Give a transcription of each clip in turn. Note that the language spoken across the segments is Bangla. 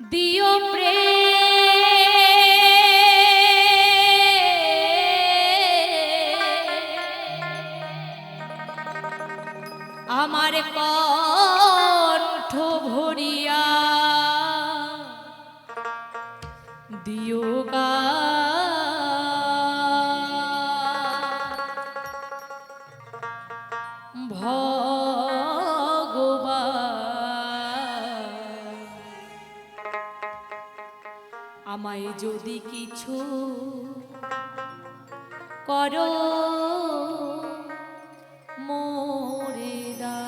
দিও প্রে। আমার কণ্ঠ ভরিয়া দিও আমায় যদি কিছু করো মোরে দা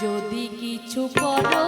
যদি কিছু করো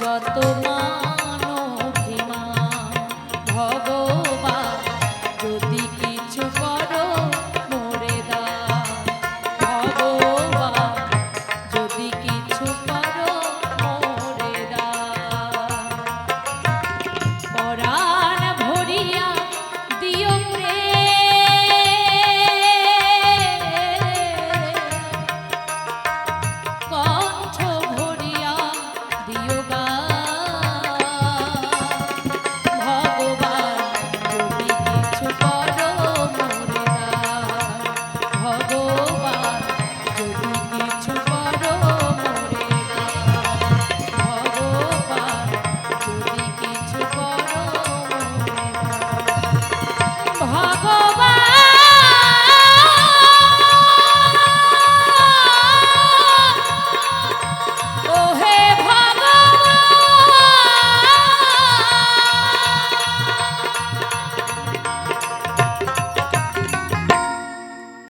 যত মা